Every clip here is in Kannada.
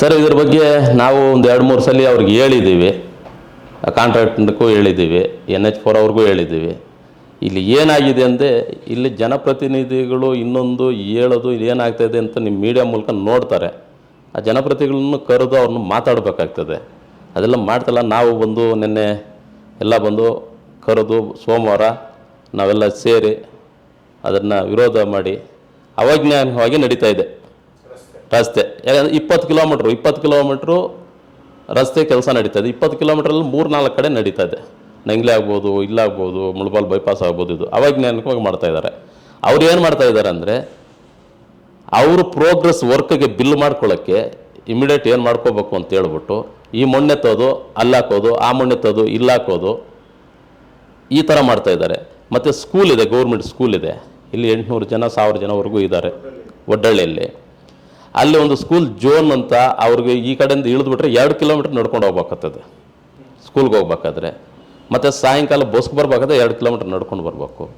ಸರ್, ಇದ್ರ ಬಗ್ಗೆ ನಾವು ಒಂದು ಎರಡು ಮೂರು ಸಲ ಅವ್ರಿಗೆ ಹೇಳಿದ್ದೀವಿ ಕಾಂಟ್ರಾಕ್ಟ್ಗೂ ಹೇಳಿದ್ದೀವಿ ಎನ್ ಎಚ್ ಫೋರ್ ಅವ್ರಿಗೂ ಹೇಳಿದ್ದೀವಿ ಇಲ್ಲಿ ಏನಾಗಿದೆ ಅಂದರೆ, ಇಲ್ಲಿ ಜನಪ್ರತಿನಿಧಿಗಳು ಇನ್ನೊಂದು ಹೇಳೋದು ಏನಾಗ್ತಾಯಿದೆ ಅಂತ ನಿಮ್ಮ ಮೀಡಿಯಾ ಮೂಲಕ ನೋಡ್ತಾರೆ. ಆ ಜನಪ್ರತಿನಿಧಿಗಳನ್ನು ಕರೆದು ಅವ್ರನ್ನ ಮಾತಾಡಬೇಕಾಗ್ತದೆ. ಅದೆಲ್ಲ ಮಾಡ್ತಲ್ಲ, ನಾವು ಬಂದು ನಿನ್ನೆ ಎಲ್ಲ ಬಂದು ಕರೆದು ಸೋಮವಾರ ನಾವೆಲ್ಲ ಸೇರಿ ಅದನ್ನು ವಿರೋಧ ಮಾಡಿ ಅವಜ್ಞಾನವಾಗಿ ನಡೀತಾ ಇದೆ. ರಸ್ತೆ. ಯಾಕಂದರೆ ಇಪ್ಪತ್ತು ಕಿಲೋಮೀಟ್ರು ಇಪ್ಪತ್ತು ಕಿಲೋಮೀಟ್ರು ರಸ್ತೆ ಕೆಲಸ ನಡೀತದೆ. ಇಪ್ಪತ್ತು ಕಿಲೋಮೀಟ್ರಲ್ಲಿ ಮೂರು ನಾಲ್ಕು ಕಡೆ ನಡೀತಾ ಇದೆ. ನಂಗ್ಲೆ ಆಗ್ಬೋದು ಇಲ್ಲಾಗ್ಬೋದು ಮುಳಬಾಲ್ ಬೈಪಾಸ್ ಆಗ್ಬೋದು, ಇದು ಅವೈಜ್ಞಾನಿಕವಾಗಿ ಮಾಡ್ತಾ ಇದ್ದಾರೆ. ಅವ್ರು ಏನು ಮಾಡ್ತಾ ಇದ್ದಾರೆ ಅಂದರೆ, ಅವರು ಪ್ರೋಗ್ರೆಸ್ ವರ್ಕ್ಗೆ ಬಿಲ್ ಮಾಡ್ಕೊಳ್ಳೋಕ್ಕೆ ಇಮಿಡಿಯೇಟ್ ಏನು ಮಾಡ್ಕೋಬೇಕು ಅಂತ ಹೇಳ್ಬಿಟ್ಟು ಈ ಮಣ್ಣೆತ್ತೋದು ಅಲ್ಲಾಕೋದು ಆ ಮಣ್ಣೆತ್ತೋದು ಇಲ್ಲಾಕೋದು ಈ ಥರ ಮಾಡ್ತಾ ಇದ್ದಾರೆ. ಮತ್ತು ಸ್ಕೂಲ್ ಇದೆ ಗೌರ್ಮೆಂಟ್ ಸ್ಕೂಲ್ ಇದೆ. ಇಲ್ಲಿ ಎಂಟುನೂರು ಜನ, ಸಾವಿರ ಜನವರೆಗೂ ಇದ್ದಾರೆ. ಒಡ್ಡಳ್ಳಿಯಲ್ಲಿ. ಅಲ್ಲಿ ಒಂದು ಸ್ಕೂಲ್ ಜೋನ್ ಅಂತ ಅವ್ರಿಗೆ ಈ ಕಡೆಯಿಂದ ಇಳಿದ್ಬಿಟ್ರೆ ಎರಡು ಕಿಲೋಮೀಟ್ರ್ ನಡ್ಕೊಂಡು ಹೋಗ್ಬೇಕಾಗ್ತದೆ. ಸ್ಕೂಲ್ಗೆ ಹೋಗ್ಬೇಕಾದ್ರೆ. ಮತ್ತು ಸಾಯಂಕಾಲ ಬಸ್ಗೆ ಬರ್ಬೇಕಾದ್ರೆ ಎರಡು ಕಿಲೋಮೀಟ್ರ್ ನಡ್ಕೊಂಡು ಬರಬೇಕು.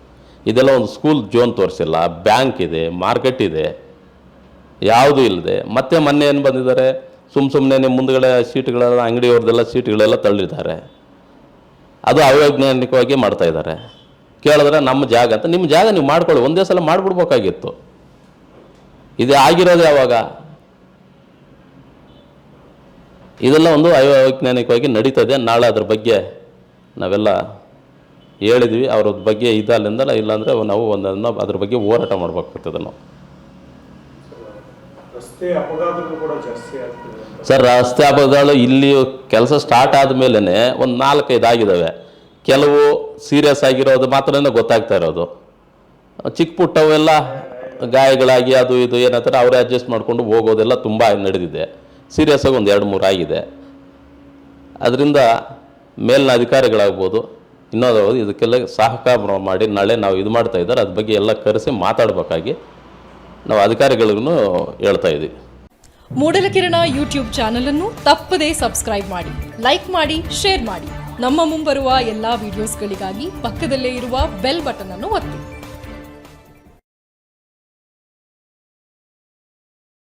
ಇದೆಲ್ಲ ಒಂದು ಸ್ಕೂಲ್ ಜೋನ್ ತೋರಿಸಿಲ್ಲ. ಬ್ಯಾಂಕ್ ಇದೆ ಮಾರ್ಕೆಟ್ ಇದೆ. ಯಾವುದೂ ಇಲ್ಲದೆ ಮತ್ತೆ ಮೊನ್ನೆ ಏನು ಬಂದಿದ್ದಾರೆ? ಸುಮ್ಮ ಸುಮ್ಮನೆ ನಿಮ್ಮ ಮುಂದುಗಡೆ ಸೀಟ್ಗಳೆಲ್ಲ ಅಂಗಡಿಯವ್ರದ್ದೆಲ್ಲ ಸೀಟ್ಗಳೆಲ್ಲ ತಳ್ಳಿದ್ದಾರೆ. ಅದು ಅವೈಜ್ಞಾನಿಕವಾಗಿ ಮಾಡ್ತಾಯಿದ್ದಾರೆ ಕೇಳಿದ್ರೆ ನಮ್ಮ ಜಾಗ ಅಂತ, ನಿಮ್ಮ ಜಾಗ ನೀವು ಮಾಡ್ಕೊಳ್ಳಿ. ಒಂದೇ ಸಲ ಮಾಡಿಬಿಡ್ಬೇಕಾಗಿತ್ತು. ಇದು ಆಗಿರೋದು ಯಾವಾಗ? ಇದೆಲ್ಲ ಒಂದು ಅವೈಜ್ಞಾನಿಕವಾಗಿ ನಡೀತದೆ ನಾಳೆ ಅದ್ರ ಬಗ್ಗೆ ನಾವೆಲ್ಲ ಹೇಳಿದ್ವಿ. ಅವ್ರ ಬಗ್ಗೆ ಇದಲ್ಲಿಂದಲ್ಲ ಇಲ್ಲಾಂದರೆ ನಾವು ಒಂದನ್ನು ಅದ್ರ ಬಗ್ಗೆ ಹೋರಾಟ ಮಾಡ್ಬೇಕಾಗ್ತದೆ ನಾವು. ಸರ್ ರಸ್ತೆ ಅಪಘಾತಗಳು ಇಲ್ಲಿ ಕೆಲಸ ಸ್ಟಾರ್ಟ್ ಆದಮೇಲೆ ಒಂದು ನಾಲ್ಕೈದು ಆಗಿದ್ದಾವೆ ಕೆಲವು ಸೀರಿಯಸ್ ಆಗಿರೋದು ಮಾತ್ರ ಗೊತ್ತಾಗ್ತಾ ಇರೋದು. ಚಿಕ್ಕ ಪುಟ್ಟವೆಲ್ಲ ಗಾಯಗಳಾಗಿ ಅದು ಇದು ಏನಂತಾರೆ, ಅವರೇ ಅಡ್ಜಸ್ಟ್ ಮಾಡಿಕೊಂಡು ಹೋಗೋದೆಲ್ಲ ತುಂಬ ನಡೆದಿದೆ. ಸೀರಿಯಸ್ ಆಗಿ ಒಂದು ಎರಡು ಮೂರು ಆಗಿದೆ. ಅದರಿಂದ ಮೇಲಿನ ಅಧಿಕಾರಿಗಳಾಗ್ಬೋದು ಇನ್ನೊಂದು ಇದಕ್ಕೆಲ್ಲ ಸಹಕಾರ ಮಾಡಿ ನಾಳೆ ನಾವು ಇದು ಮಾಡ್ತಾ ಇದ್ದಾರೆ, ಅದ್ರ ಬಗ್ಗೆ ಎಲ್ಲ ಕರೆಸಿ ಮಾತಾಡಬೇಕಾಗಿ ನಾವು ಅಧಿಕಾರಿಗಳಿಗೂ ಹೇಳ್ತಾ ಇದ್ದೀವಿ ಮೂಡಲಕಿರಣ ಯೂಟ್ಯೂಬ್ ಚಾನಲ್ ಅನ್ನು ತಪ್ಪದೇ ಸಬ್ಸ್ಕ್ರೈಬ್ ಮಾಡಿ ಲೈಕ್ ಮಾಡಿ ಶೇರ್ ಮಾಡಿ. ನಮ್ಮ ಮುಂಬರುವ ಎಲ್ಲಾ ವಿಡಿಯೋಸ್ಗಳಿಗಾಗಿ ಪಕ್ಕದಲ್ಲೇ ಇರುವ ಬೆಲ್ ಬಟನ್ ಅನ್ನು ಒತ್ತಿ.